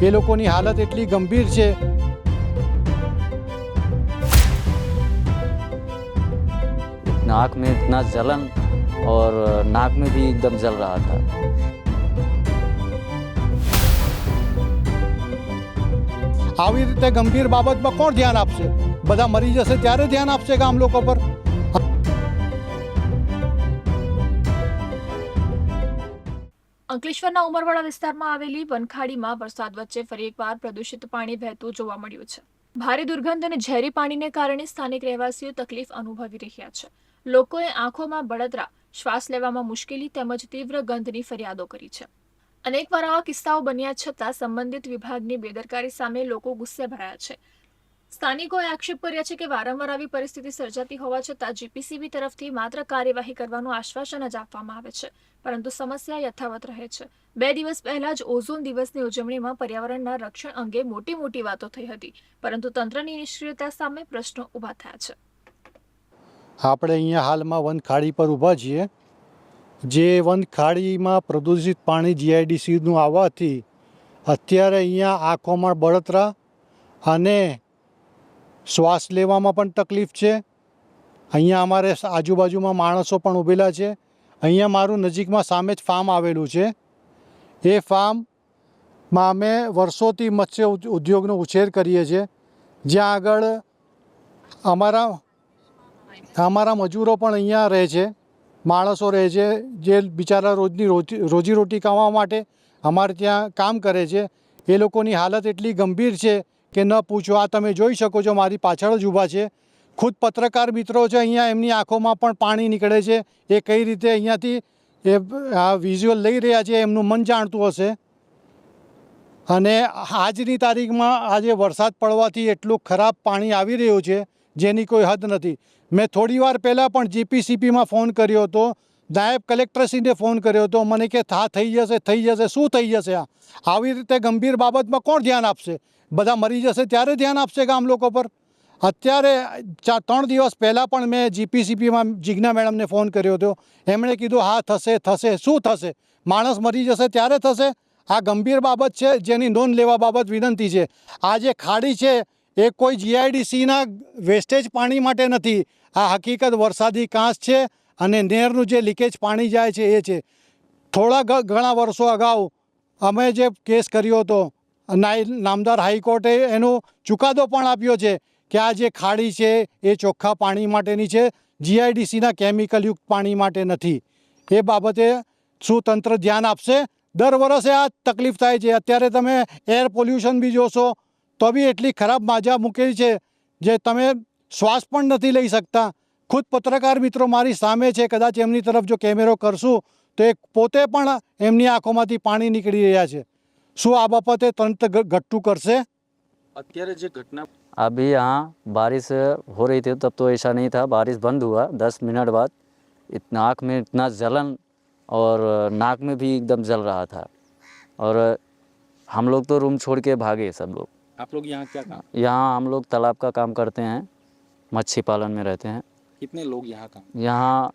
એ લોકોની હાલત એટલી ગંભીર છે नाक में इतना जलन और नाक में भी एकदम जल रहा था આવી રીતે ગંભીર બાબતમાં કોણ ધ્યાન આપશે બધા મરી જશે ત્યારે ધ્યાન આપશે ગામ લોકો પર અંકલેશ્વરના ઉમરવાડા વિસ્તારમાં આવેલી વનખાડીમાં વરસાદ વચ્ચે ફરી એકવાર પ્રદૂષિત પાણી વહેતું જોવા મળ્યું છે. ભારે દુર્ગંધ અને ઝેરી પાણીને કારણે સ્થાનિક રહેવાસીઓ તકલીફ અનુભવી રહ્યા છે. લોકોએ આંખોમાં બળતરા, શ્વાસ લેવામાં મુશ્કેલી તેમજ તીવ્ર ગંધની ફરિયાદો કરી છે. અનેકવાર આવા કિસ્સાઓ બન્યા છતાં સંબંધિત વિભાગની બેદરકારી સામે લોકો ગુસ્સે ભરાયા છે. સ્થાનિકોએ આક્ષેપ કર્યા છે કે વારંવાર આવી પરિસ્થિતિ સર્જાતી હોવા છતાં જીપીસીબી તરફથી માત્ર કાર્યવાહી કરવાનું આશ્વાસન જ આપવામાં આવે છે, પરંતુ સમસ્યા યથાવત રહે છે. બે દિવસ પહેલા જ ઓઝોન દિવસની ઉજવણીમાં પર્યાવરણના રક્ષણ અંગે મોટી મોટી વાતો થઈ હતી, પરંતુ તંત્રની નિષ્ક્રિયતા સામે પ્રશ્નો ઊભા થયા છે. આપણે અહીંયા હાલમાં વનખાડી પર ઊભા છીએ. જે વનખાડીમાં પ્રદૂષિત પાણી જીઆઈડીસીનું આવવાથી અત્યારે અહીંયા આંખોમાં બળતરા અને શ્વાસ લેવામાં પણ તકલીફ છે. અહીંયા અમારે આજુબાજુમાં માણસો પણ ઊભેલા છે. અહીંયા મારું નજીકમાં સામે જ ફાર્મ આવેલું છે. એ ફાર્મમાં અમે વર્ષોથી મત્સ્ય ઉદ- ઉદ્યોગનો ઉછેર કરીએ છીએ. જ્યાં આગળ અમારા અમારા મજૂરો પણ અહીંયા રહે છે. માણસો રહે છે જે બિચારા રોજની રોજી, રોજીરોટી કમાવા માટે અમારે ત્યાં કામ કરે છે. એ લોકોની હાલત એટલી ગંભીર છે કે ન પૂછો. આ તમે જોઈ શકો છો, મારી પાછળ જ ઊભા છે. ખુદ પત્રકાર મિત્રો છે, અહીંયા એમની આંખોમાં પણ પાણી નીકળે છે. એ કઈ રીતે અહીંયાથી એ આ વિઝ્યુઅલ લઈ રહ્યા છે, એમનું મન જાણતું હશે. અને આજની તારીખમાં આજે વરસાદ પડવાથી એટલું ખરાબ પાણી આવી રહ્યું છે, જેની કોઈ હદ નથી. મેં થોડી વાર પહેલાં પણ જીપીસીપીમાં ફોન કર્યો હતો. નાયબ કલેક્ટરશ્રીને ફોન કર્યો હતો. મને કે, થા, થઈ જશે થઈ જશે. શું થઈ જશે આ? આવી રીતે ગંભીર બાબતમાં કોણ ધ્યાન આપશે? બધા મરી જશે ત્યારે ધ્યાન આપશે ગામ લોકો પર? અત્યારે ચાર, ત્રણ દિવસ પહેલાં પણ મેં જીપીસીપીમાં જિજ્ઞા મેડમને ફોન કર્યો હતો. એમણે કીધું, હા, થશે થશે. શું થશે? માણસ મરી જશે ત્યારે થશે? આ ગંભીર બાબત છે, જેની નોંધ લેવા બાબત વિનંતી છે. આ જે ખાડી છે, એ કોઈ જીઆઈડીસીના વેસ્ટેજ પાણી માટે નથી. આ હકીકત વરસાદી કાંસ છે. અને નહેરનું જે લીકેજ પાણી જાય છે એ છે. થોડા ઘણા વર્ષો અગાઉ અમે જે કેસ કર્યો હતો નામદાર હાઈકોર્ટે એનો ચુકાદો પણ આપ્યો છે કે આ જે ખાડી છે એ ચોખ્ખા પાણી માટેની છે, જીઆઈડીસીના કેમિકલયુક્ત પાણી માટે નથી. એ બાબતે શું તંત્ર ધ્યાન આપશે. દર વર્ષે આ તકલીફ થાય છે. અત્યારે તમે એર પોલ્યુશન બી જોશો, તો બી એટલી ખરાબ માજા મૂકેલી છે, જે તમે શ્વાસ પણ નથી લઈ શકતા. ખુદ પત્રકાર મિત્રો મારી સામે છે કદાચ એમની તરફ જો કેમેરો કરશું તો એ પોતે પણ એમની આંખોમાંથી પાણી નીકળી રહ્યા છે શું આ બાબતે તંત્ર ગ- ઘટતું કરશે અત્યારે જે ઘટના अभी यहाँ बारिश हो रही थी तब तो ऐसा नहीं था बारिश बंद हुआ दस मिनट बाद इतना आँख में इतना जलन और नाक में भी एकदम जल रहा था और हम लोग तो रूम छोड़ के भागे सब लोग आप लोग यहाँ क्या काम यहाँ हम लोग तालाब का काम करते हैं मच्छी पालन में रहते हैं कितने लोग यहाँ काम यहाँ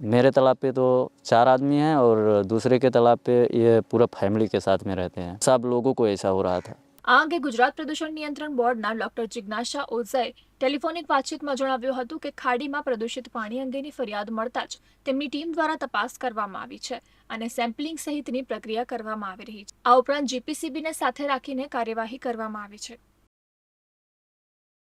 मेरे तालाब पे तो चार आदमी हैं और दूसरे के तालाब पे ये पूरा फैमिली के साथ में रहते हैं सब लोगों को ऐसा हो रहा था આ અંગે ગુજરાત પ્રદૂષણ નિયંત્રણ બોર્ડના ડોક્ટર જિજ્ઞાસા ઓઝાએ ટેલિફોનિક વાતચીતમાં જણાવ્યું હતું કે ખાડીમાં પ્રદૂષિત પાણી અંગેની ફરિયાદ મળતા જ તેમની ટીમ દ્વારા તપાસ કરવામાં આવી છે અને સેમ્પલિંગ સહિતની પ્રક્રિયા કરવામાં આવી રહી છે આ ઉપરાંત જીપીસીબીને સાથે રાખીને કાર્યવાહી કરવામાં આવી છે